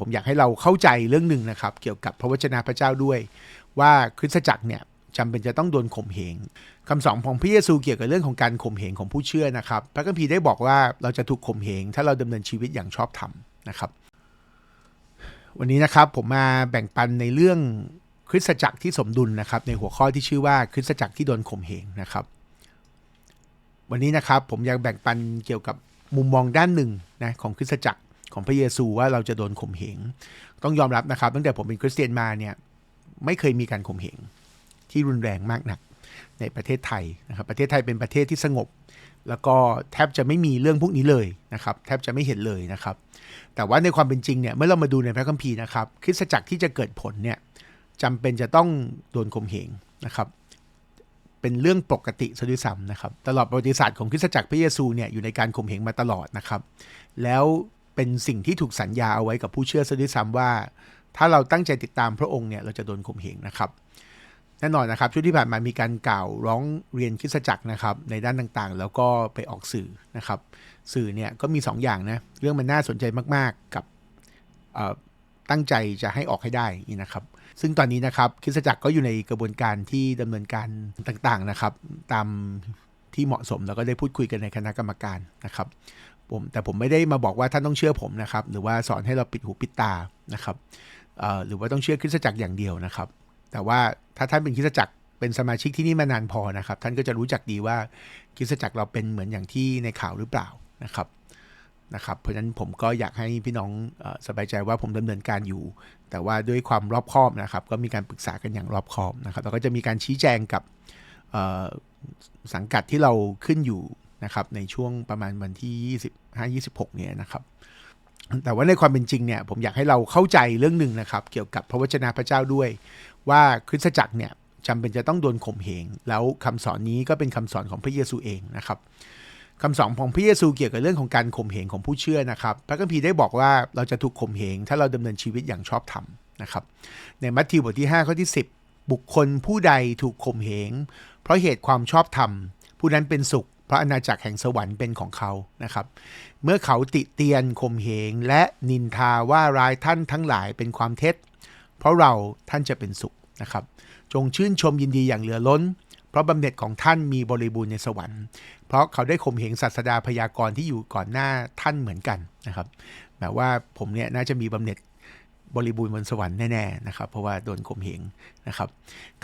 ผมอยากให้เราเข้าใจเรื่องหนึ่งนะครับ เกี่ยวกับพระวจนะพระเจ้าด้วย ว่าคริสตจักรเนี่ยจำเป็นจะต้องโดนข่มเหงคำสอนของพระเยซูเกี่ยวกับเรื่องของการข่มเหงของผู้เชื่อนะครับ พระคัมภีร์ได้บอกว่าเราจะถูกข่มเหงถ้าเราดำเนินชีวิตอย่างชอบธรรมนะครับ วันนี้นะครับผมมาแบ่งปันในเรื่องคริสตจักรที่สมดุลนะครับ ในหัวข้อที่ชื่อว่าคริสตจักรที่โดนข่มเหงนะครับ วันนี้นะครับผมอยากแบ่งปันเกี่ยวกับมุมมองด้านหนึ่งนะของคริสตจักร ของพระเยซูว่าเราจะโดนข่มเหง ต้องยอมรับนะครับ ตั้งแต่ผมเป็นคริสเตียนมาเนี่ยไม่เคยมีการข่มเหงที่รุนแรงมากนักในประเทศไทยนะครับ ประเทศไทยเป็นประเทศที่สงบ แล้วก็แทบจะไม่มีเรื่องพวกนี้เลยนะครับ แทบจะไม่เห็นเลยนะครับ แต่ว่าในความเป็นจริงเนี่ยเมื่อเรามาดูในพระคัมภีร์นะครับคริสตจักรที่จะเกิดผลเนี่ยจำเป็นจะต้องโดนข่มเหงนะครับ เป็นเรื่องปกติซะด้วยซ้ำนะครับ ตลอดประวัติศาสตร์ของคริสตจักรพระเยซูเนี่ยอยู่ในการข่มเหงมาตลอดนะครับ แล้ว เป็นสิ่งที่ถูกสัญญาเอาไว้กับผู้เชื่อซะด้วยซ้ำว่า ถ้าเราตั้งใจติดตามพระองค์เนี่ยเราจะโดนข่มเหงนะครับแน่นอนนะครับช่วงที่ผ่านมามีการกล่าวร้องเรียนคริสตจักรนะครับในด้านต่างๆ แล้วก็ไปออกสื่อนะครับ สื่อเนี่ยก็มี2ออย่างนะเรื่องมันน่าสนใจมากๆกับตั้งใจจะให้ออกให้ได้นี่นะครับ ซึ่งตอนนี้นะครับคริสตจักรก็อยู่ในกระบวนการที่ดำเนินการต่างๆนะครับ ตามที่เหมาะสมแล้วก็ได้พูดคุยกันในคณะกรรมการนะครับ ผมแต่ผมไม่ได้มาบอกว่าท่านต้องเชื่อผมนะครับ หรือว่าสอนให้เราปิดหูปิดตานะครับหรือว่าต้องเชื่อคริสตจักรอย่างเดียวนะครับ แต่ว่าถ้าท่านเป็นคริสตจักรเป็นสมาชิกที่นี่มานานพอนะครับ ท่านก็จะรู้จักดีว่าคริสตจักรเราเป็นเหมือนอย่างที่ในข่าวหรือเปล่านะครับนะครับ เพราะฉะนั้นผมก็อยากให้พี่น้องสบายใจว่าผมดำเนินการอยู่ แต่ว่าด้วยความรอบคอบนะครับ ก็มีการปรึกษากันอย่างรอบคอบนะครับแล้วก็จะมีการชี้แจงกับสังกัดที่เราขึ้นอยู่ นะครับในช่วงประมาณวันที่ 25-26 เนี่ยนะครับแต่ว่าในความเป็นจริงเนี่ยผมอยากให้เราเข้าใจเรื่องหนึ่งนะครับ เกี่ยวกับพระวจนะพระเจ้าด้วย ว่าคริสตจักรเนี่ยจำเป็นจะต้องโดนข่มเหงแล้วคำสอนนี้ก็เป็นคำสอนของพระเยซูเองนะครับคำสอนของพระเยซูเกี่ยวกับเรื่องของการข่มเหงของผู้เชื่อนะครับ พระคัมภีร์ได้บอกว่าเราจะถูกข่มเหงถ้าเราดำเนินชีวิตอย่างชอบธรรมนะครับ ในมัทธิวบทที่5ข้อที่ 10 บุคคลผู้ใดถูกข่มเหงเพราะเหตุความชอบธรรมผู้นั้นเป็นสุข พระอาณาจักรแห่งสวรรค์เป็นของเขานะครับ เมื่อเขาติเตียนข่มเหงและนินทาว่าร้ายท่านทั้งหลายเป็นความเท็จ เพราะเราท่านจะเป็นสุขนะครับ จงชื่นชมยินดีอย่างเหลือล้น เพราะบำเหน็จของท่านมีบริบูรณ์ในสวรรค์ เพราะเขาได้ข่มเหงศาสดาพยากรณ์ที่อยู่ก่อนหน้าท่านเหมือนกันนะครับแบบว่าผมเนี่ยน่าจะมีบำเหน็จบริบูรณ์บนสวรรค์แน่ๆนะครับเพราะว่าโดนข่มเหงนะครับ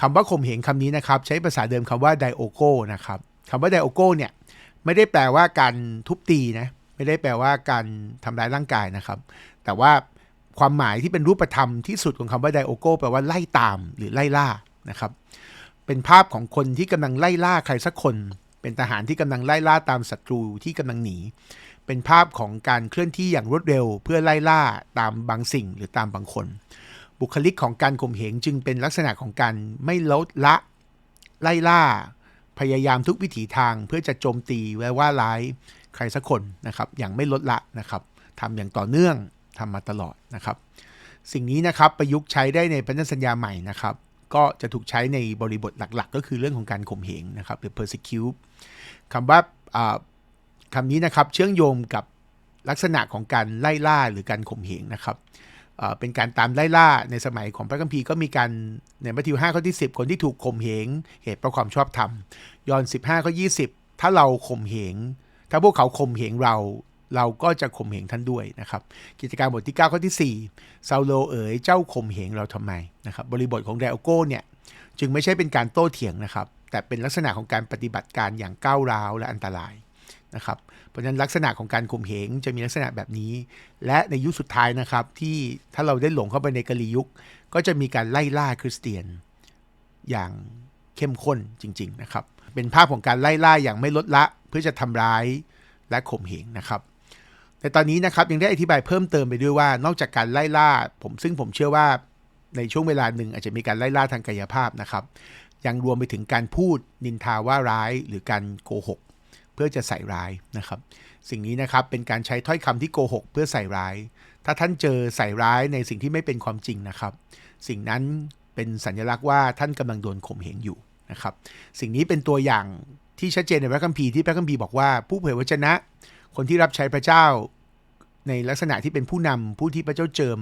คำว่าข่มเหงคำนี้นะครับ ใช้ภาษาเดิมคำว่าไดโอโกนะครับ คำว่าไดโอโกเนี่ยไม่ได้แปลว่าการทุบตีนะไม่ได้แปลว่าการทำร้ายร่างกายนะครับ แต่ว่าความหมายที่เป็นรูปธรรมที่สุดของคำว่าไดโอโกแปลว่าไล่ตามหรือไล่ล่านะครับ เป็นภาพของคนที่กำลังไล่ล่าใครสักคน เป็นทหารที่กำลังไล่ล่าตามศัตรูที่กำลังหนี เป็นภาพของการเคลื่อนที่อย่างรวดเร็ว เพื่อไล่ล่าตามบางสิ่งหรือตามบางคน บุคลิกของการข่มเหงจึงเป็นลักษณะของการไม่ลดละไล่ล่า พยายามทุกวิถีทางเพื่อจะโจมตีไว้ว่าร้ายใครสักคนนะครับอย่างไม่ลดละนะครับทำอย่างต่อเนื่องทำมาตลอดนะครับ สิ่งนี้นะครับประยุกต์ใช้ได้ในพันธสัญญาใหม่นะครับ ก็จะถูกใช้ในบริบทหลักๆ ก็คือเรื่องของการข่มเหงนะครับหรือ persecute คำว่าคำนี้นะครับเชื่อมโยงกับลักษณะของการไล่ล่าหรือการข่มเหงนะครับ เป็นการตามไล่ล่าในสมัยของพระคัมภีร์ก็มีการในมัทธิว5ข้อที่ 10 คนที่ถูกข่มเหงเหตุเพราะความชอบธรรมยอห์น15ข้อ20 ถ้าเราข่มเหง ถ้าพวกเขาข่มเหงเรา เราก็จะข่มเหงท่านด้วยนะครับ กิจการบทที่ 9 ข้อที่4ซาโลเอ๋ยเจ้าข่มเหงเราทำไมนะครับบริบทของไดโอโกเนี่ยจึงไม่ใช่เป็นการโต้เถียงนะครับ แต่เป็นลักษณะของการปฏิบัติการอย่างก้าวร้าวและอันตราย นะครับเพราะฉะนั้นลักษณะของการข่มเหงจะมีลักษณะแบบนี้ และในยุคสุดท้ายนะครับที่ถ้าเราได้หลงเข้าไปในกะลียุค ก็จะมีการไล่ล่าคริสเตียนอย่างเข้มข้นจริง ๆนะครับ เป็นภาพของการไล่ล่าอย่างไม่ลดละเพื่อจะทำร้ายและข่มเหงนะครับแต่ตอนนี้นะครับยังได้อธิบายเพิ่มเติมไปด้วยว่านอกจากการไล่ล่า ผมซึ่งผมเชื่อว่าในช่วงเวลาหนึ่งอาจจะมีการไล่ล่าทางกายภาพนะครับ ยังรวมไปถึงการพูดนินทาว่าร้ายหรือการโกหก เพื่อจะใส่ร้ายนะครับ สิ่งนี้นะครับเป็นการใช้ถ้อยคำที่โกหกเพื่อใส่ร้าย ถ้าท่านเจอใส่ร้ายในสิ่งที่ไม่เป็นความจริงนะครับ สิ่งนั้นเป็นสัญลักษณ์ว่าท่านกำลังโดนข่มเหงอยู่นะครับ สิ่งนี้เป็นตัวอย่างที่ชัดเจนในพระคัมภีร์ที่พระคัมภีร์บอกว่าผู้เผยวจนะ คนที่รับใช้พระเจ้าในลักษณะที่เป็นผู้นำผู้ที่พระเจ้าเจิม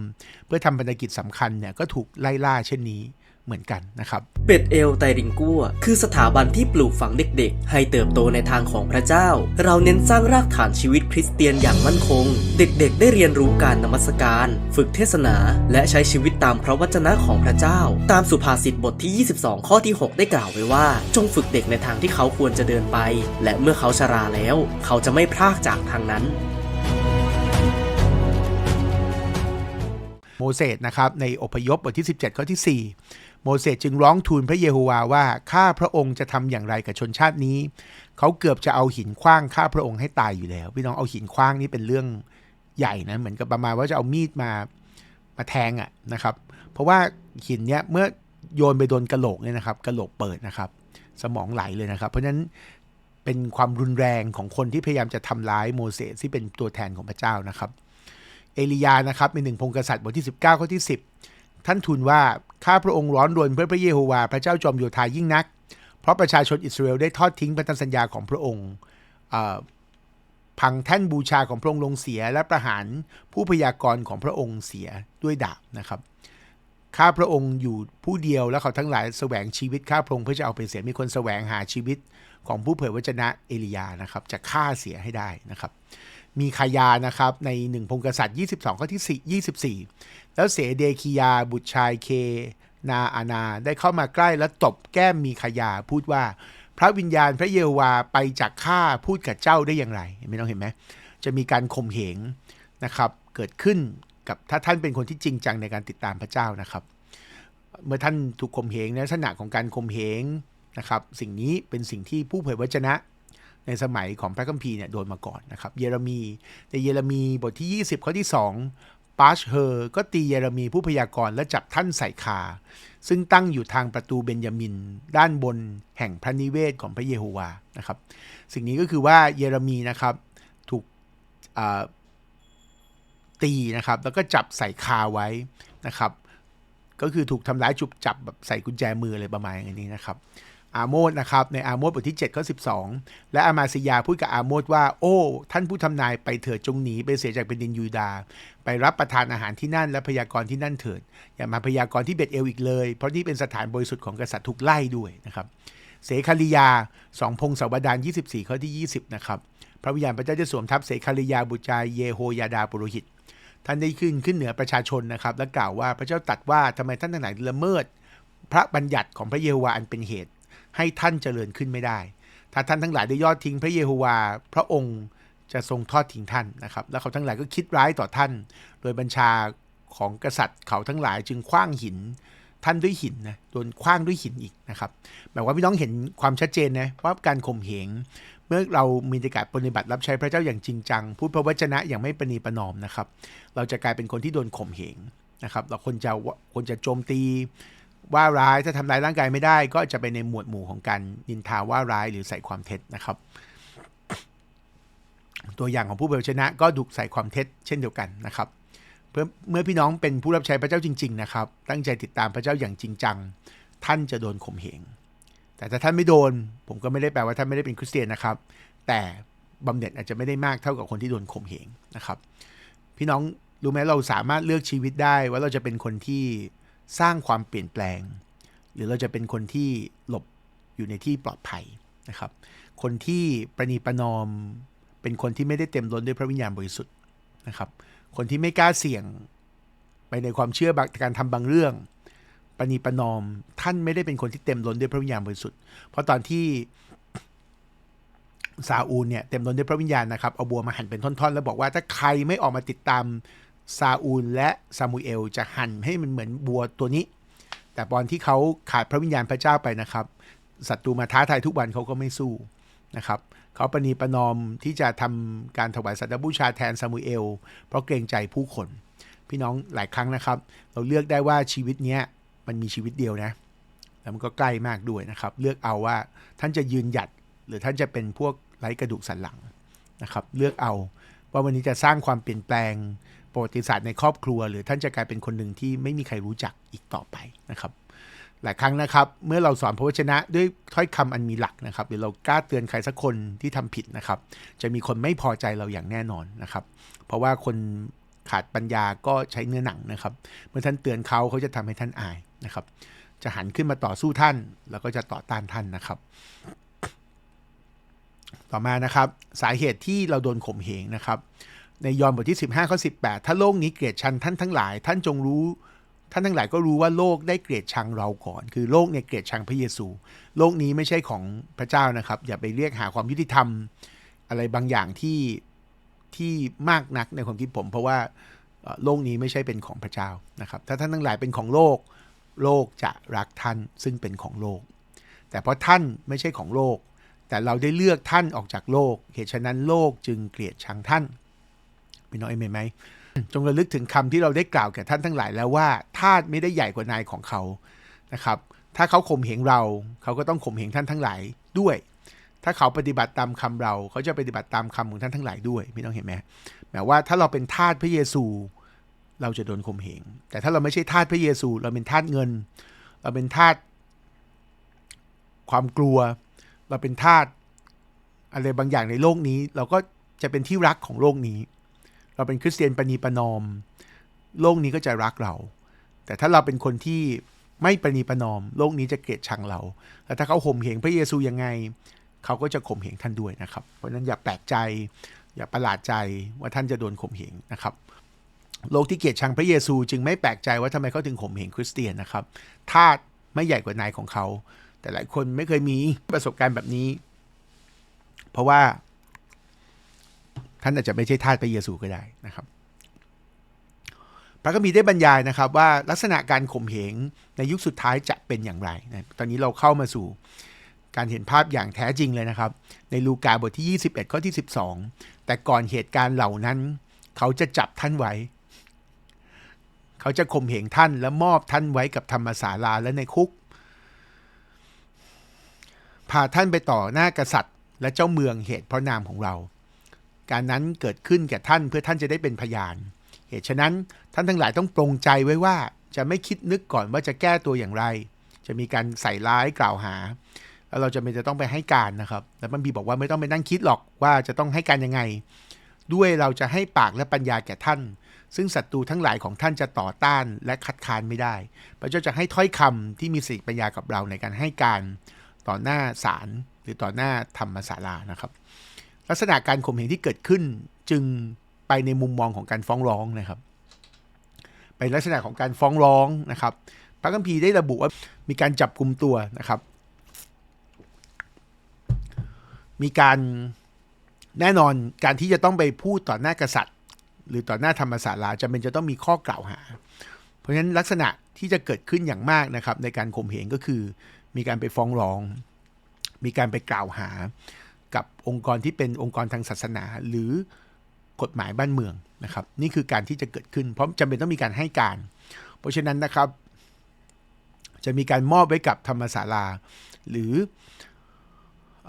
เพื่อทำภารกิจสำคัญเนี่ยก็ถูกไล่ล่าเช่นนี้ เหมือนกันนะครับ เบ็ดเอลไตริงกัวคือสถาบันที่ปลูกฝังเด็กๆ ให้เติบโตในทางของพระเจ้า เราเน้นสร้างรากฐานชีวิตคริสเตียนอย่างมั่นคง เด็กๆ ได้เรียนรู้การนมัสการ ฝึกเทศนา และใช้ชีวิตตามพระวจนะของพระเจ้า ตามสุภาษิตบทที่ 22 ข้อที่ 6 ได้กล่าวไว้ว่า จงฝึกเด็กในทางที่เขาควรจะเดินไป และเมื่อเขาชราแล้ว เขาจะไม่พลากจากทางนั้นโมเสสนะครับในอพยพบทที่ 17 ข้อที่ 4 โมเสสจึงร้องทูลพระเยโฮวาว่าข้าพระองค์จะทำอย่างไรกับชนชาตินี้ เขาเกือบจะเอาหินคว้างข้าพระองค์ให้ตายอยู่แล้ว พี่น้องเอาหินคว้างนี่เป็นเรื่องใหญ่นะเหมือนกับประมาณว่าจะเอามีดมามาแทงอะนะครับ เพราะว่าหินเนี้ยเมื่อโยนไปโดนกระโหลกเนี่ยนะครับกระโหลกเปิดนะครับ สมองไหลเลยนะครับ เพราะฉะนั้นเป็นความรุนแรงของคนที่พยายามจะทำร้ายโมเสสที่เป็นตัวแทนของพระเจ้านะครับ เอลียานะครับในหนึ่งพงกษัตริย์บทที่ 19ข้อที่ 10 ท่านทูลว่าข้าพระองค์ร้อนรนเพื่อพระเยโฮวาพระเจ้าจอมโยธายิ่งนัก เพราะประชาชนอิสราเอลได้ทอดทิ้งพันธสัญญาของพระองค์พังแท่นบูชาของพระองค์ลงเสียและประหารผู้พยากรณ์ของพระองค์เสียด้วยดาบนะครับข้าพระองค์อยู่ผู้เดียวและเขาทั้งหลายแสวงชีวิตข้าพระองค์เพื่อจะเอาไปเสียมีคนแสวงหาชีวิตของผู้เผยวจนะเอลียานะครับ จะฆ่าเสียให้ได้นะครับ มีขายานะครับในหนึ่งพงกษัตริย์ 22 ข้อที่24 แล้วเสเดคียาบุตรชายเค นาอานาได้เข้ามาใกล้แล้วตบแก้มมีขยาพูดว่า พระวิญญาณพระเยโฮวาไปจากข้าพูดกับเจ้าได้อย่างไรไหมน้องเห็นไหมจะมีการข่มเหงนะครับ เกิดขึ้นกับถ้าท่านเป็นคนที่จริงจังในการติดตามพระเจ้านะครับ เมื่อท่านถูกข่มเหงในลักษณะของการข่มเหงนะครับ สิ่งนี้เป็นสิ่งที่ผู้เผยวจนะในสมัยของพระคัมภีร์เนี่ยโดนมาก่อนนะครับ เยเรมีในเยเรมีบทที่ 20 ข้อที่ 2 ปาชเฮอร์ก็ตีเยเรมีผู้พยากรณ์และจับท่านใส่คา ซึ่งตั้งอยู่ทางประตูเบนยามิน ด้านบนแห่งพระนิเวศของพระเยโฮวานะครับ สิ่งนี้ก็คือว่าเยเรมีนะครับถูกตีนะครับ แล้วก็จับใส่คาไว้นะครับ ก็คือถูกทำร้ายจุบจับแบบใส่กุญแจมืออะไรประมาณอย่างนี้นะครับ อาโมดนะครับในอาโมดบทที่7ข้อ12 และอามาซิยาพูดกับอาโมดว่า โอ้ ท่านผู้ทำนายไปเถิดจงหนีไปเสียจากแผ่นดินยูดาห์ไปรับประทานอาหารที่นั่นและพยากรณ์ที่นั่นเถิด อย่ามาพยากรณ์ที่เบตเอลอีกเลย เพราะนี่เป็นสถานบริสุทธิ์ของกษัตริย์ถูกไล่ด้วยนะครับเสคาริยาสองพงศาวดาร24 ข้อที่ 20 นะครับ พระวิญญาณพระเจ้าจะสวมทับเสคาริยาบุตรชายเยโฮยาดาปุโรหิต ท่านได้ขึ้นขึ้นเหนือประชาชนนะครับ และกล่าวว่าพระเจ้าตรัดว่าทำไมท่านทั้งหลายละเมิด พระบัญญัติของพระเยโฮวาอันเป็นเหตุ ให้ท่านเจริญขึ้นไม่ได้ ถ้าท่านทั้งหลายได้ยอดทิ้งพระเยโฮวาพระองค์จะทรงทอดทิ้งท่านนะครับ แล้วเขาทั้งหลายก็คิดร้ายต่อท่าน โดยบัญชาของกษัตริย์เขาทั้งหลายจึงคว้างหินท่านด้วยหินนะโดนคว้างด้วยหินอีกนะครับหมายว่าพี่น้องเห็นความชัดเจนนะว่าการข่มเหงเมื่อเรามีการปฏิบัติรับใช้พระเจ้าอย่างจริงจังพูดพระวจนะอย่างไม่ประนีประนอมนะครับ เราจะกลายเป็นคนที่โดนข่มเหงนะครับ เราคนจะคนจะโจมตี ว่าร้ายถ้าทำร้ายร่างกายไม่ได้ ก็จะไปในหมวดหมู่ของการนินทาว่าร้ายหรือใส่ความเท็จนะครับ ตัวอย่างของผู้เผยชนะก็ถูกใส่ความเท็จเช่นเดียวกันนะครับเพื่อเมื่อพี่น้องเป็นผู้รับใช้พระเจ้าจริง ๆ นะครับ ตั้งใจติดตามพระเจ้าอย่างจริงจัง ท่านจะโดนข่มเหง แต่ถ้าท่านไม่โดน ผมก็ไม่ได้แปลว่าท่านไม่ได้เป็นคริสเตียนนะครับ แต่บำเหน็จอาจจะไม่ได้มากเท่ากับคนที่โดนข่มเหงนะครับ พี่น้องรู้ไหมเราสามารถเลือกชีวิตได้ว่าเราจะเป็นคนที่ สร้างความเปลี่ยนแปลง หรือเราจะเป็นคนที่หลบอยู่ในที่ปลอดภัยนะครับ คนที่ประนีประนอม เป็นคนที่ไม่ได้เต็มล้นด้วยพระวิญญาณบริสุทธิ์นะครับ คนที่ไม่กล้าเสี่ยงไปในความเชื่อบางการทำบางเรื่องประนีประนอมท่านไม่ได้เป็นคนที่เต็มล้นด้วยพระวิญญาณบริสุทธิ์ เพราะตอนที่ซาอูลเนี่ยเต็มล้นด้วยพระวิญญาณนะครับเอาบัวมาหั่นเป็นท่อนๆ แล้วบอกว่าถ้าใครไม่ออกมาติดตาม ซาอูลและซามูเอลจะหั่นให้มันเหมือนบัวตัวนี้ แต่ตอนที่เขาขาดพระวิญญาณพระเจ้าไปนะครับศัตรูมาท้าทายทุกวันเขาก็ไม่สู้นะครับเขาประนีประนอมที่จะทำการถวายสัตว์บูชาแทนซามูเอล เพราะเกรงใจผู้คน พี่น้องหลายครั้งนะครับ เราเลือกได้ว่าชีวิตเนี้ยมันมีชีวิตเดียวนะ แล้วมันก็ใกล้มากด้วยนะครับ เลือกเอาว่าท่านจะยืนหยัด หรือท่านจะเป็นพวกไร้กระดูกสันหลังนะครับ เลือกเอาว่าวันนี้จะสร้างความเปลี่ยนแปลง ประวัติศาสตร์ในครอบครัว หรือท่านจะกลายเป็นคนหนึ่งที่ไม่มีใครรู้จักอีกต่อไปนะครับ หลายครั้งนะครับ เมื่อเราสอนพระวจนะด้วยถ้อยคำอันมีหลักนะครับหรือเรากล้าเตือนใครสักคนที่ทำผิดนะครับ จะมีคนไม่พอใจเราอย่างแน่นอนนะครับ เพราะว่าคนขาดปัญญาก็ใช้เนื้อหนังนะครับ เมื่อท่านเตือนเขาเขาจะทำให้ท่านอายนะครับ จะหันขึ้นมาต่อสู้ท่าน แล้วก็จะต่อต้านท่านนะครับ ต่อมานะครับ สาเหตุที่เราโดนข่มเหงนะครับ ในยอห์นบทที่ 15ข้อ18 ถ้าโลกนี้เกลียดชังท่านทั้งหลาย ท่านจงรู้ ท่านทั้งหลายก็รู้ว่าโลกได้เกลียดชังเราก่อน คือโลกเนี่ยเกลียดชังพระเยซู โลกนี้ไม่ใช่ของพระเจ้านะครับ อย่าไปเรียกหาความยุติธรรม อะไรบางอย่างที่ที่มากนักในความคิดผม เพราะว่าโลกนี้ไม่ใช่เป็นของพระเจ้านะครับ ถ้าท่านทั้งหลายเป็นของโลก โลกจะรักท่านซึ่งเป็นของโลก แต่เพราะท่านไม่ใช่ของโลก แต่เราได้เลือกท่านออกจากโลก เหตุฉะนั้นโลกจึงเกลียดชังท่าน พี่น้องเอเมนไหมจงระลึกถึงคำที่เราได้กล่าวแก่ท่านทั้งหลายแล้วว่าทาสไม่ได้ใหญ่กว่านายของเขานะครับ ถ้าเขาข่มเหงเรา เขาก็ต้องข่มเหงท่านทั้งหลายด้วย ถ้าเขาปฏิบัติตามคำเรา เขาจะปฏิบัติตามคำของท่านทั้งหลายด้วยพี่น้องเห็นไหมหมายว่าถ้าเราเป็นทาสพระเยซู เราจะโดนข่มเหง แต่ถ้าเราไม่ใช่ทาสพระเยซู เราเป็นทาสเงิน เราเป็นทาสความกลัว เราเป็นทาสอะไรบางอย่างในโลกนี้ เราก็จะเป็นที่รักของโลกนี้ เราเป็นคริสเตียนปณีประนอม โลกนี้ก็จะรักเรา แต่ถ้าเราเป็นคนที่ไม่ประนีประนอม โลกนี้จะเกลียดชังเรา แล้วถ้าเขาข่มเหงพระเยซูยังไง เขาก็จะข่มเหงท่านด้วยนะครับ เพราะนั้นอย่าแปลกใจ อย่าประหลาดใจว่าท่านจะโดนข่มเหงนะครับ โลกที่เกลียดชังพระเยซู จึงไม่แปลกใจว่าทำไมเขาถึงข่มเหงคริสเตียนนะครับทาสไม่ใหญ่กว่านายของเขา แต่หลายคนไม่เคยมีประสบการณ์แบบนี้ เพราะว่า ท่านอาจจะไม่ใช่ทาสพระเยซูก็ได้นะครับ พระคัมภีร์ได้บรรยายนะครับว่าลักษณะการข่มเหงในยุคสุดท้ายจะเป็นอย่างไรนะตอนนี้เราเข้ามาสู่การเห็นภาพอย่างแท้จริงเลยนะครับ ในลูกาบทที่ 21 ข้อที่ 12 แต่ก่อนเหตุการณ์เหล่านั้น เขาจะจับท่านไว้ เขาจะข่มเหงท่านและมอบท่านไว้กับธรรมศาลาและในคุก พาท่านไปต่อหน้ากษัตริย์ และเจ้าเมืองเหตุเพราะนามของเรา การนั้นเกิดขึ้นแก่ท่านเพื่อท่านจะได้เป็นพยาน เหตุฉะนั้นท่านทั้งหลายต้องปรงใจไว้ว่าจะไม่คิดนึกก่อนว่าจะแก้ตัวอย่างไร จะมีการใส่ร้ายกล่าวหาแล้วเราจะไม่จะต้องไปให้การนะครับ แล้วมันบีบอกว่าไม่ต้องไปนั่งคิดหรอกว่าจะต้องให้การยังไง ด้วยเราจะให้ปากและปัญญาแก่ท่าน ซึ่งศัตรูทั้งหลายของท่านจะต่อต้านและคัดค้านไม่ได้ พระเจ้าจะให้ถ้อยคำที่มีสติปัญญากับเราในการให้การต่อหน้าศาลหรือต่อหน้าธรรมศาลานะครับ ลักษณะการข่มเหงที่เกิดขึ้นจึงไปในมุมมองของการฟ้องร้องนะครับ เป็นลักษณะของการฟ้องร้องนะครับ พระคัมภีร์ได้ระบุว่ามีการจับกลุ่มตัวนะครับ มีการแน่นอนการที่จะต้องไปพูดต่อหน้ากษัตริย์ หรือต่อหน้าธรรมศาลาจะเป็นจะต้องมีข้อกล่าวหา เพราะฉะนั้นลักษณะที่จะเกิดขึ้นอย่างมากนะครับ ในการข่มเหงก็คือ มีการไปฟ้องร้อง มีการไปกล่าวหา กับองค์กรที่เป็นองค์กรทางศาสนา หรือกฎหมายบ้านเมืองนะครับ นี่คือการที่จะเกิดขึ้น เพราะจำเป็นต้องมีการให้การ เพราะฉะนั้นนะครับ จะมีการมอบไว้กับธรรมศาลา หรือ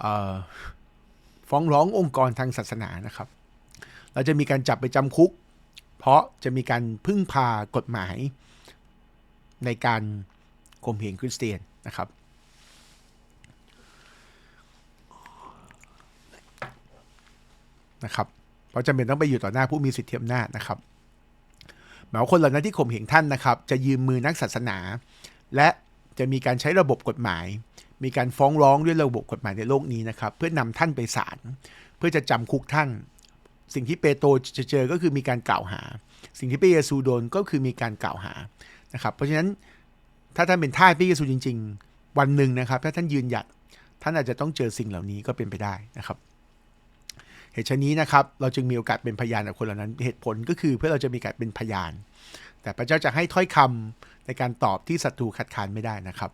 อฟ้องร้ององค์กรทางศาสนานะครับ เราจะมีการจับไปจำคุก เพราะจะมีการพึ่งพากฎหมายในการข่มเหงคริสเตียนนะครับ นะครับเพราะจำเป็นต้องไปอยู่ต่อหน้าผู้มีสิทธิอำนาจนะครับหมายว่าคนเหล่านั้นที่ข่มเหงท่านนะครับ จะยืมมือนักศาสนา และจะมีการใช้ระบบกฎหมาย มีการฟ้องร้องด้วยระบบกฎหมายในโลกนี้นะครับ เพื่อนำท่านไปศาลเพื่อจะจำคุกท่าน สิ่งที่เปโตรจะเจอก็คือมีการกล่าวหา สิ่งที่พระเยซูโดนก็คือมีการกล่าวหานะครับ เพราะฉะนั้นถ้าท่านเป็นท่าสพระเยซูจริง ๆ วันหนึ่งนะครับ ถ้าท่านยืนหยัดท่านอาจจะต้องเจอสิ่งเหล่านี้ก็เป็นไปได้นะครับ เหตุฉะนี้นะครับเราจึงมีโอกาสเป็นพยานกับคนเหล่านั้น เหตุผลก็คือเพื่อเราจะมีการเป็นพยาน แต่พระเจ้าจะให้ถ้อยคำในการตอบที่ศัตรูคัดค้านไม่ได้นะครับ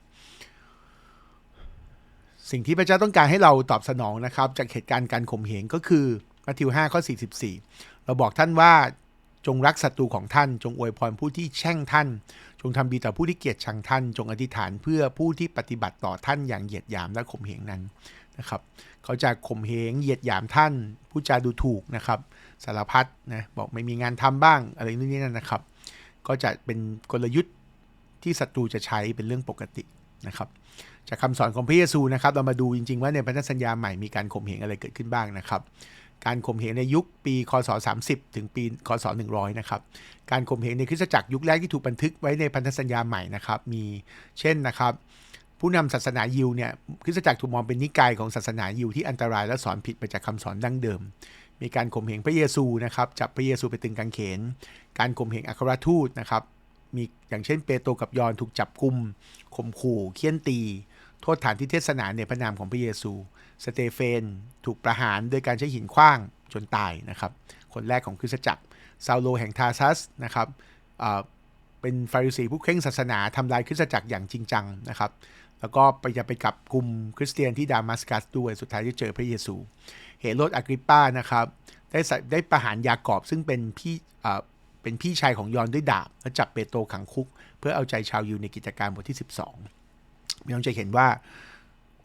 สิ่งที่พระเจ้าต้องการให้เราตอบสนองนะครับ จากเหตุการณ์การข่มเหงก็คือมัทธิว5ข้อ44 เราบอกท่านว่าจงรักศัตรูของท่าน จงอวยพรผู้ที่แช่งท่าน จงทำดีต่อผู้ที่เกลียดชังท่าน จงอธิษฐานเพื่อผู้ที่ปฏิบัติต่อท่านอย่างเหยียดหยามและข่มเหงนั้นนะครับ เขาจะข่มเหงเหยียดหยามท่านผู้จาดูถูกนะครับ สารพัดนะบอกไม่มีงานทำบ้างอะไรนู่นนี่นั่นนะครับ ก็จะเป็นกลยุทธ์ที่ศัตรูจะใช้เป็นเรื่องปกตินะครับ จากคำสอนของพระเยซูนะครับ เรามาดูจริงๆ ว่าในพันธสัญญาใหม่มีการข่มเหงอะไรเกิดขึ้นบ้างนะครับ การข่มเหงในยุคปีคศ 30 ถึงปีคศ 100 นะครับ การข่มเหงในคริสตจักรยุคแรกที่ถูกบันทึกไว้ในพันธสัญญาใหม่นะครับ มีเช่นนะครับ ผู้นำศาสนายิวเนี่ยคริสตจักรถูกมองเป็นนิกายของศาสนายิวที่อันตรายและสอนผิดไปจากคำสอนดั้งเดิม มีการข่มเหงพระเยซูนะครับจับพระเยซูไปตึงกางเขน การข่มเหงอัครทูตนะครับมีอย่างเช่นเปโตรกับยอนถูกจับกุมข่มขู่เคี่ยนตี โทษฐานที่เทศนาในพระนามของพระเยซู สเตเฟน ถูกประหารโดยการใช้หินขว้างจนตายนะครับคนแรกของคริสตจักรซาโลแห่งทาซัสนะครับเอ่อเป็นฟาริสีผู้เคร่งศาสนาทำลายคริสตจักรอย่างจริงจังนะครับ แล้วก็ไปจะไปกับกลุ่มคริสเตียนที่ดามัสกัสด้วยสุดท้ายที่เจอพระเยซูเฮโรดอะกริปปานะครับได้ได้ประหารยากอบซึ่งเป็นพี่เป็นพี่ชายของยอนด้วยดาบแล้วจับเปโตรขังคุก เพื่อเอาใจชาวยิวในกิจการบทที่ 12พี่น้องจะเห็นว่า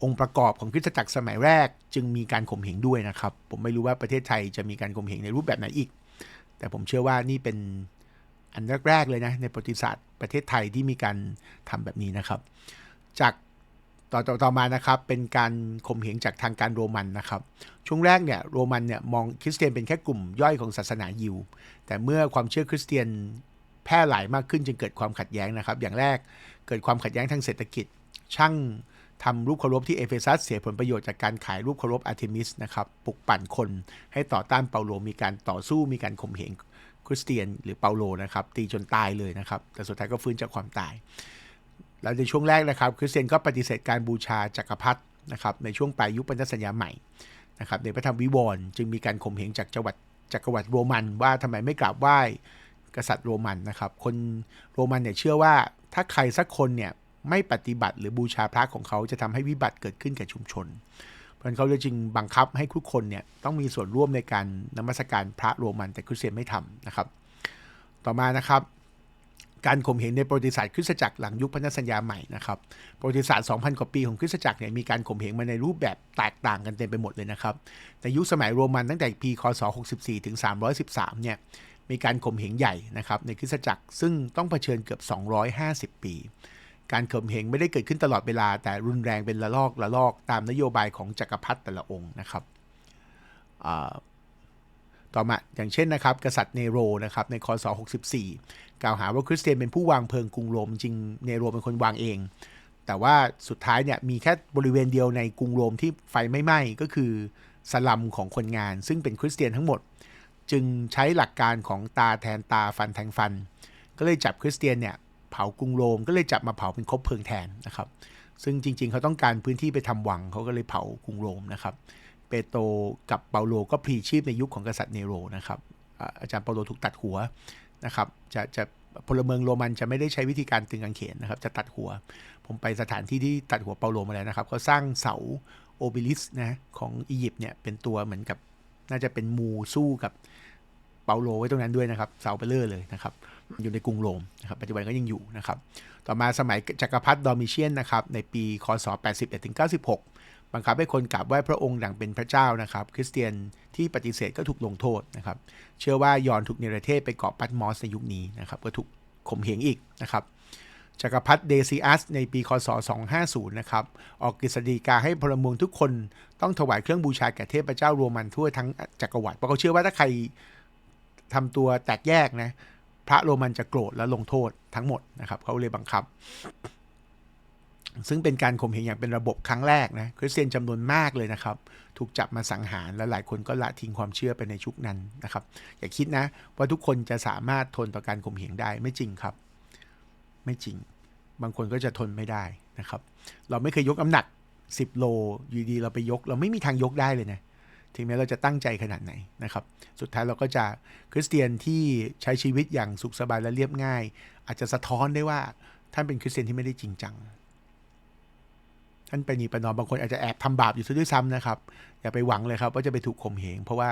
องค์ประกอบของคริสตจักรสมัยแรกจึงมีการข่มเหงด้วยนะครับ ผมไม่รู้ว่าประเทศไทยจะมีการข่มเหงในรูปแบบไหนอีก แต่ผมเชื่อว่านี่เป็นอันแรกๆเลยนะในประวัติศาสตร์ประเทศไทยที่มีการทำแบบนี้นะครับ จาก ต่อต่อต่อมานะครับเป็นการข่มเหงจากทางการโรมันนะครับ ช่วงแรกเนี่ยโรมันเนี่ยมองคริสเตียนเป็นแค่กลุ่มย่อยของศาสนายิว แต่เมื่อความเชื่อคริสเตียนแพร่หลายมากขึ้นจึงเกิดความขัดแย้งนะครับ อย่างแรกเกิดความขัดแย้งทางเศรษฐกิจ ช่างทำรูปเคารพที่เอเฟซัสเสียผลประโยชน์จากการขายรูปเคารพอาร์เทมิสนะครับปลุกปั่นคนให้ต่อต้านเปาโลมีการต่อสู้มีการข่มเหงคริสเตียนหรือเปาโลนะครับตีจนตายเลยนะครับ แต่สุดท้ายก็ฟื้นจากความตาย แล้วในช่วงแรกนะครับคริสเตียนก็ปฏิเสธการบูชาจักรพรรดินะครับในช่วงปลายยุคพันธสัญญาใหม่นะครับในพระธรรมวิวรณ์จึงมีการข่มเหงจากจังหวัดจักรวรรดิโรมันว่าทำไมไม่กราบไหว้กษัตริย์โรมันนะครับ คนโรมันเนี่ยเชื่อว่าถ้าใครสักคนเนี่ยไม่ปฏิบัติหรือบูชาพระของเขาจะทำให้วิบัติเกิดขึ้นแก่ชุมชน เพราะฉะนั้นเขาเลยจึงบังคับให้ทุกคนเนี่ยต้องมีส่วนร่วมในการนมัสการพระโรมันแต่คริสเตียนไม่ทำนะครับ ต่อมานะครับ การข่มเหงในประวัติศาสตร์คริสตจักรหลังยุคพันธสัญญาใหม่นะครับประวัติศาสตร์ 2,000 กว่าปีของคริสตจักรเนี่ยมีการข่มเหงมาในรูปแบบแตกต่างกันเต็มไปหมดเลยนะครับในยุคสมัยโรมันตั้งแต่ปีคศ 64 ถึง 313 เนี่ยมีการข่มเหงใหญ่นะครับในคริสตจักรซึ่งต้องเผชิญเกือบ 250 ปี การข่มเหงไม่ได้เกิดขึ้นตลอดเวลา แต่รุนแรงเป็นละลอกละลอกตามนโยบายของจักรพรรดิแต่ละองค์นะครับอ่า ต่อมาอย่างเช่นนะครับกษัตริย์เนโรนะครับในคศ64 กล่าวหาว่าคริสเตียนเป็นผู้วางเพลิงกรุงโรมจริงเนโรเป็นคนวางเอง แต่ว่าสุดท้ายเนี่ยมีแค่บริเวณเดียวในกรุงโรมที่ไฟไม่ไหม้ก็คือสลัมของคนงาน ซึ่งเป็นคริสเตียนทั้งหมด จึงใช้หลักการของตาแทนตาฟันแทงฟัน ก็เลยจับคริสเตียนเนี่ยเผากรุงโรมก็เลยจับมาเผาเป็นคบเพลิงแทนนะครับซึ่งจริงๆ เขาต้องการพื้นที่ไปทำวังเขาก็เลยเผากรุงโรมนะครับ เปโตรกับเปาโลก็พลีชีพในยุคของกษัตริย์เนโรนะครับอาจารย์เปาโลถูกตัดหัวนะครับจะจะพลเมืองโรมันจะไม่ได้ใช้วิธีการตึงกางเขนนะครับจะตัดหัว ผมไปสถานที่ที่ตัดหัวเปาโลมาแล้วนะครับเขาสร้างเสาโอบิลิสนะของอียิปต์เนี่ยเป็นตัวเหมือนกับน่าจะเป็นมูสู้กับเปาโลไว้ตรงนั้นด้วยนะครับเสาเบลเลอร์เลยนะครับอยู่ในกรุงโรมนะครับปัจจุบันก็ยังอยู่นะครับต่อมาสมัยจักรพรรดิดอมิเชียนนะครับในปีคศ 81ถึง96 บังคับให้คนกราบไหว้พระองค์ดังเป็นพระเจ้านะครับ คริสเตียนที่ปฏิเสธก็ถูกลงโทษนะครับ เชื่อว่ายอนถูกเนรเทศไปเกาะปัตมอสในยุคนี้นะครับก็ถูกข่มเหงอีกนะครับจักรพรรดิเดซิอัสในปีคศ 250 นะครับ ออกกฤษฎีกาให้พลเมืองทุกคนต้องถวายเครื่องบูชาแก่เทพเจ้าโรมันทั่วทั้งจักรวรรดิเพราะเขาเชื่อว่าถ้าใครทำตัวแตกแยกนะ พระโรมันจะโกรธและลงโทษทั้งหมดนะครับ เขาเลยบังคับ ซึ่งเป็นการข่มเหงอย่างเป็นระบบครั้งแรกนะคริสเตียนจำนวนมากเลยนะครับ ถูกจับมาสังหารและหลายคนก็ละทิ้งความเชื่อไปในชุกนั้นนะครับ อย่าคิดนะว่าทุกคนจะสามารถทนต่อการข่มเหงได้ไม่จริงครับ ไม่จริง บางคนก็จะทนไม่ได้นะครับ เราไม่เคยยกน้ำหนัก 10 โลอยู่ดีเราไปยก เราไม่มีทางยกได้เลยนะถึงแม้เราจะตั้งใจขนาดไหนนะครับ สุดท้ายเราก็จะคริสเตียนที่ใช้ชีวิตอย่างสุขสบายและเรียบง่าย อาจจะสะท้อนได้ว่าท่านเป็นคริสเตียนที่ไม่ได้จริงจัง ท่านไปนีประนอมบางคนอาจจะแอบทำบาปอยู่ซะด้วยซ้ำนะครับ อย่าไปหวังเลยครับว่าจะไปถูกข่มเหงเพราะว่า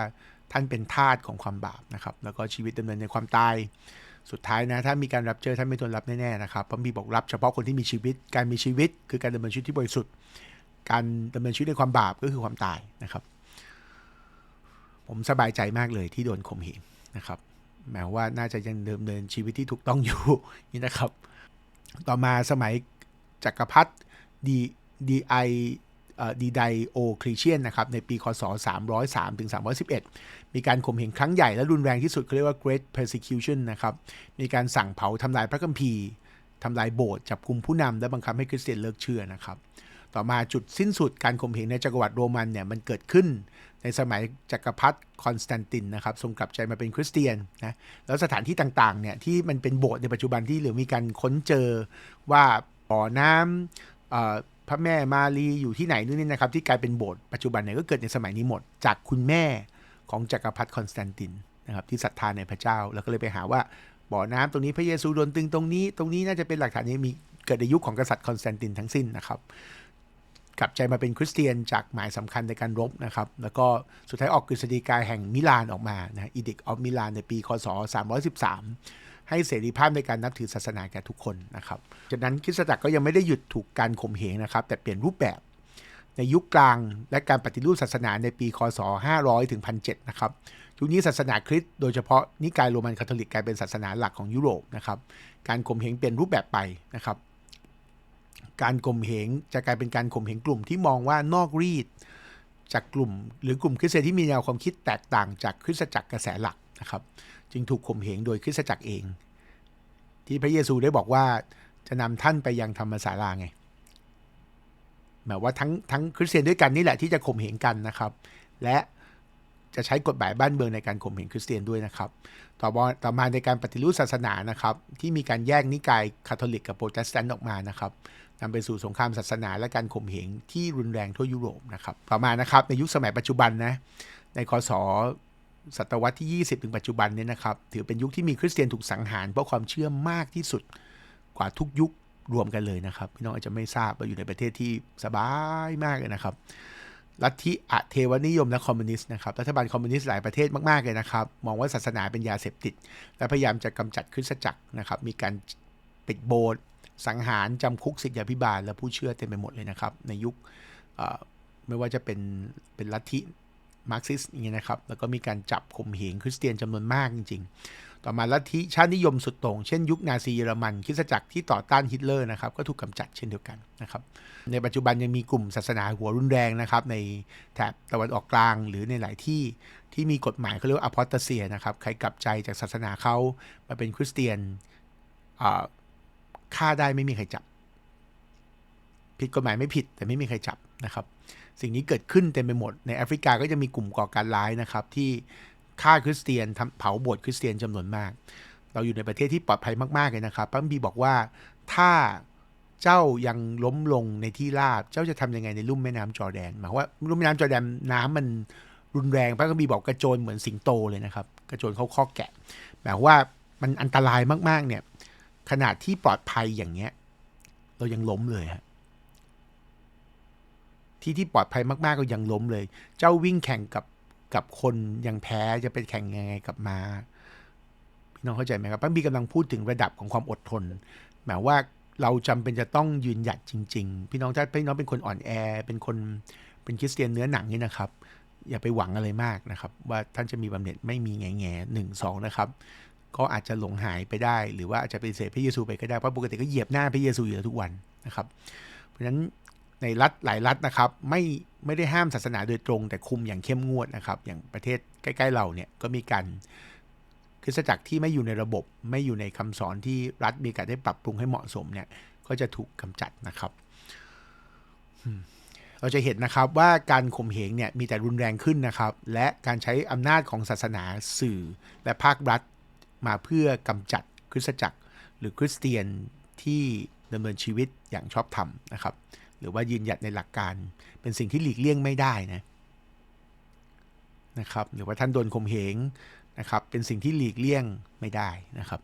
ท่านเป็นทาสของความบาปนะครับ แล้วก็ชีวิตดำเนินในความตายสุดท้ายนะ ถ้ามีการรับเจอท่านไม่ทนรับแน่ๆนะครับเพราะมีบอกรับเฉพาะคนที่มีชีวิต การมีชีวิตคือการดำเนินชีวิตที่บริสุทธิ์ การดำเนินชีวิตในความบาปก็คือความตายนะครับ ผมสบายใจมากเลยที่โดนข่มเหงนะครับแม้ว่าน่าจะยังดำเนินชีวิตที่ถูกต้องอยู่นี่นะครับ ต่อมาสมัยจักรพรรดิดี ดีไอดีไดโอคลีเชียนนะครับในปีคศ 303ถึง311 มีการข่มเหงครั้งใหญ่และรุนแรงที่สุดเขาเรียกว่า Great Persecution นะครับ มีการสั่งเผาทำลายพระคัมภีร์ทำลายโบสถ์จับกลุ่มผู้นำและบังคับให้คริสเตียนเลิกเชื่อนะครับ ต่อมาจุดสิ้นสุดการข่มเหงในจักรวรรดิโรมันเนี่ยมันเกิดขึ้นในสมัยจักรพรรดิคอนสแตนตินนะครับทรงกลับใจมาเป็นคริสเตียนนะแล้วสถานที่ต่างๆเนี่ยที่มันเป็นโบสถ์ในปัจจุบันที่หรือมีการค้นเจอว่าบ่อน้ำ พระแม่มารีอยู่ที่ไหนนู่นนี่นะครับ ที่กลายเป็นโบสถ์ปัจจุบันเนี่ยก็เกิดในสมัยนี้หมด จากคุณแม่ของจักรพรรดิคอนสแตนตินนะครับที่ศรัทธาในพระเจ้า แล้วก็เลยไปหาว่าบ่อน้ำตรงนี้พระเยซูโดนตึงตรงนี้ ตรงนี้น่าจะเป็นหลักฐานนี้มีเกิดในยุคของกษัตริย์คอนสแตนตินทั้งสิ้นนะครับกลับใจมาเป็นคริสเตียนจากหมายสำคัญในการรบนะครับ แล้วก็สุดท้ายออกกฤษฎีกาแห่งมิลานออกมานะอีดิกออฟมิลานในปีคศ313 ให้เสรีภาพในการนับถือศาสนาแก่ทุกคนนะครับจากนั้นคริสตจักรก็ยังไม่ได้หยุดถูกการข่มเหงนะครับ แต่เปลี่ยนรูปแบบในยุคกลางและการปฏิรูปศาสนาในปีคศ 500 ถึง 1,700 นะครับ ยุคนี้ศาสนาคริสต์โดยเฉพาะนิกายโรมันคาทอลิกกลายเป็นศาสนาหลักของยุโรปนะครับ การข่มเหงเปลี่ยนรูปแบบไปนะครับ การข่มเหงจะกลายเป็นการข่มเหงกลุ่มที่มองว่านอกรีด จากกลุ่ม หรือกลุ่มคริสเตียนที่มีแนวความคิดแตกต่างจากคริสตจักรกระแสหลักนะครับ จึงถูกข่มเหงโดยคริสตจักรเอง ที่พระเยซูได้บอกว่าจะนำท่านไปยังธรรมศาลาไงหมายว่าทั้งทั้งคริสเตียนด้วยกันนี่แหละที่จะข่มเหงกันนะครับ และจะใช้กฎหมายบ้านเมืองในการข่มเหงคริสเตียนด้วยนะครับ ต่อมาต่อมาในการปฏิรูปศาสนานะครับ ที่มีการแยกนิกายคาทอลิกกับโปรเตสแตนต์ออกมานะครับนำไปสู่สงครามศาสนาและการข่มเหงที่รุนแรงทั่วยุโรปนะครับ ต่อมานะครับในยุคสมัยปัจจุบันนะในคศ ศตวรรษที่ 20 ถึงปัจจุบันเนี่ยนะครับ ถือเป็นยุคที่มีคริสเตียนถูกสังหารเพราะความเชื่อมากที่สุดกว่าทุกยุครวมกันเลยนะครับ พี่น้องอาจจะไม่ทราบว่าอยู่ในประเทศที่สบายมากเลยนะครับลัทธิอะเทวนิยมและคอมมิวนิสต์นะครับ รัฐบาลคอมมิวนิสต์หลายประเทศมาก ๆ เลยนะครับ มองว่าศาสนาเป็นยาเสพติด และพยายามจะกำจัดคริสตจักรนะครับ มีการปิดโบสถ์สังหารจำคุกศิษยาพิบาล และผู้เชื่อเต็มไปหมดเลยนะครับ ในยุคไม่ว่าจะเป็นเป็นลัทธิ มาร์กซิสต์อย่างเงี้ยนะครับ แล้วก็มีการจับข่มเหงคริสเตียนจำนวนมากจริง ๆ ต่อมาลัทธิชาตินิยมสุดโต่งเช่นยุคนาซีเยอรมันคริสตจักรที่ต่อต้านฮิตเลอร์นะครับก็ถูกกำจัดเช่นเดียวกันนะครับ ในปัจจุบันยังมีกลุ่มศาสนาหัวรุนแรงนะครับในแถบตะวันออกกลางหรือในหลายที่ที่มีกฎหมายเขาเรียกว่าอพอตเซียนะครับใครกลับใจจากศาสนาเขามาเป็นคริสเตียนฆ่าได้ไม่มีใครจับ ผิดกฎหมายไม่ผิดแต่ไม่มีใครจับนะครับ สิ่งนี้เกิดขึ้นเต็มไปหมด ในแอฟริกาก็จะมีกลุ่มก่อการร้ายนะครับ ที่ฆ่าคริสเตียนทำเผาโบสถ์คริสเตียนจำนวนมาก เราอยู่ในประเทศที่ปลอดภัยมากๆเลยนะครับพระคัมภีบอกว่าถ้าเจ้ายังล้มลงในที่ราบ เจ้าจะทำยังไงในลุ่มแม่น้ำจอแดน หมายว่าลุ่มแม่น้ำจอแดนน้ำมันรุนแรงพระคัมภีร์บอกกระโจนเหมือนสิงโตเลยนะครับกระโจนเข้าข้อแกะหมายว่ามันอันตรายมากๆเนี่ยขนาดที่ปลอดภัยอย่างเงี้ย เรายังล้มเลยฮะ ที่ที่ปลอดภัยมากๆก็ยังล้มเลย เจ้าวิ่งแข่งกับกับคนยังแพ้จะไปแข่งยังไงกับมาพี่น้องเข้าใจไหมครับพระบีกำลังพูดถึงระดับของความอดทน หมายว่าเราจำเป็นจะต้องยืนหยัดจริง ๆ พี่น้องถ้าพี่น้องเป็นคนอ่อนแอ เป็นคนเป็นคริสเตียนเนื้อหนังนี่นะครับ อย่าไปหวังอะไรมากนะครับ ว่าท่านจะมีบำเหน็จไม่มีแง่แง่หนึ่งสองนะครับ ก็อาจจะหลงหายไปได้ หรือว่าอาจจะไปเสพพระเยซูไปก็ได้เพราะปกติก็เหยียบหน้าพระเยซูอยู่แล้วทุกวันนะครับ เพราะฉะนั้น ในรัฐหลายรัฐนะครับ ไม่ไม่ได้ห้ามศาสนาโดยตรง แต่คุมอย่างเข้มงวดนะครับ อย่างประเทศใกล้ๆเราเนี่ยก็มีการคริสตจักรที่ไม่อยู่ในระบบไม่อยู่ในคำสอนที่รัฐมีการได้ปรับปรุงให้เหมาะสมเนี่ยก็จะถูกกำจัดนะครับ เราจะเห็นนะครับว่าการข่มเหงเนี่ยมีแต่รุนแรงขึ้นนะครับ และการใช้อำนาจของศาสนาสื่อและภาครัฐมาเพื่อกำจัดคริสตจักร หรือคริสเตียนที่ดำเนินชีวิตอย่างชอบธรรมนะครับ รือว่ายืนหยัดในหลักการ เป็นสิ่งที่หลีกเลี่ยงไม่ได้นะนะครับหรือว่าท่านโดนข่มเหงนะครับเป็นสิ่งที่หลีกเลี่ยงไม่ได้นะครับ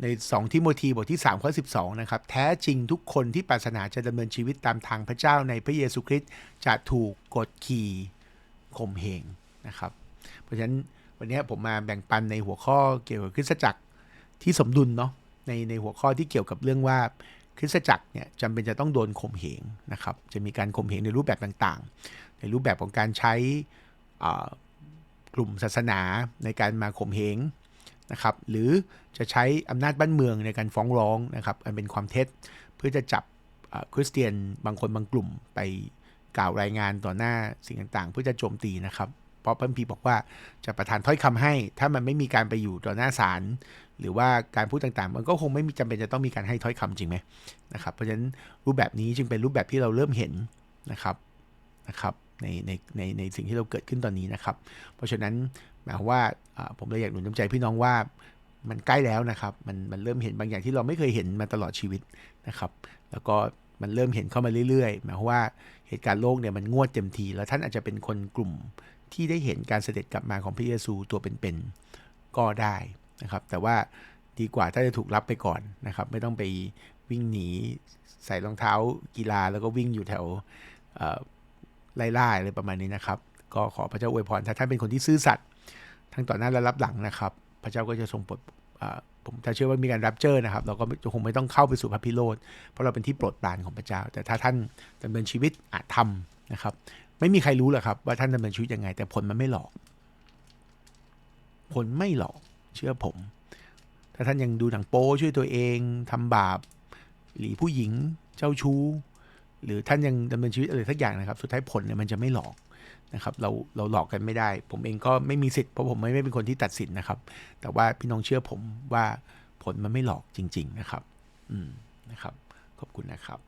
ใน 2 ทิโมธีบทที่3ข้อ12นะครับแท้จริงทุกคนที่ปรารถนาจะดำเนินชีวิตตามทางพระเจ้าในพระเยซูคริสต์จะถูกกดขี่ข่มเหงนะครับ เพราะฉะนั้นวันนี้ผมมาแบ่งปันในหัวข้อเกี่ยวกับคริสตจักรที่สมดุลเนาะในในหัวข้อที่เกี่ยวกับเรื่องว่า คริสตจักรเนี่ยจำเป็นจะต้องโดนข่มเหงนะครับ จะมีการข่มเหงในรูปแบบต่างๆ ในรูปแบบของการใช้กลุ่มศาสนาในการมาข่มเหงนะครับหรือจะใช้อำนาจบ้านเมืองในการฟ้องร้องนะครับอันเป็นความเท็จเพื่อจะจับคริสเตียนบางคนบางกลุ่มไปกล่าวรายงานต่อหน้าสิ่งต่างๆ เพื่อจะโจมตีนะครับ เพราะพระคัมภีร์บอกว่าจะประทานถ้อยคำให้ ถ้ามันไม่มีการไปอยู่ต่อหน้าศาล หรือว่าการพูดต่างๆ มันก็คงไม่มีจำเป็นจะต้องมีการให้ถ้อยคำจริงไหมนะครับเพราะฉะนั้นรูปแบบนี้จึงเป็นรูปแบบที่เราเริ่มเห็นนะครับนะครับในในในในสิ่งที่เราเกิดขึ้นตอนนี้นะครับ เพราะฉะนั้นหมายความว่าอ่าผมเลยอยากหนุนน้ำใจพี่น้องว่ามันใกล้แล้วนะครับมันมันเริ่มเห็นบางอย่างที่เราไม่เคยเห็นมาตลอดชีวิตนะครับ แล้วก็มันเริ่มเห็นเข้ามาเรื่อยๆหมายความว่าเหตุการณ์โลกเนี่ยมันงวดเต็มที แล้วท่านอาจจะเป็นคนกลุ่มที่ได้เห็นการเสด็จกลับมาของพระเยซูตัวเป็นๆก็ได้ นะครับแต่ว่าดีกว่าถ้าจะถูกรับไปก่อนนะครับ ไม่ต้องไปวิ่งหนีใส่รองเท้ากีฬาแล้วก็วิ่งอยู่แถวเอ่ไล่ล่าอะไรประมาณนี้นะครับ ก็ขอพระเจ้าอวยพรถ้าท่านเป็นคนที่ซื่อสัตย์ทั้งต่อหน้าและรับหลังนะครับ พระเจ้าก็จะทรงโปรดผมถ้าเชื่อว่ามีการรับเจอนะครับ เราก็คงไม่ต้องเข้าไปสู่พระพิโรธเพราะเราเป็นที่โปรดปรานของพระเจ้า แต่ถ้าท่านดำเนินชีวิตอาจทำนะครับ ไม่มีใครรู้หรอกครับว่าท่านดำเนินชีวิตยังไง แต่ผลมันไม่หลอก ผลไม่หลอก เชื่อผม ถ้าท่านยังดูหนังโป๊ช่วยตัวเองทำบาป หรือผู้หญิงเจ้าชู้ หรือท่านยังดำเนินชีวิตอะไรสักอย่างนะครับ สุดท้ายผลเนี่ยมันจะไม่หลอกนะครับเราเราหลอกกันไม่ได้ ผมเองก็ไม่มีสิทธิ์เพราะผมไม่ไม่เป็นคนที่ตัดสินนะครับ แต่ว่าพี่น้องเชื่อผมว่าผลมันไม่หลอกจริง ๆ นะครับ อืมนะครับ ขอบคุณนะครับ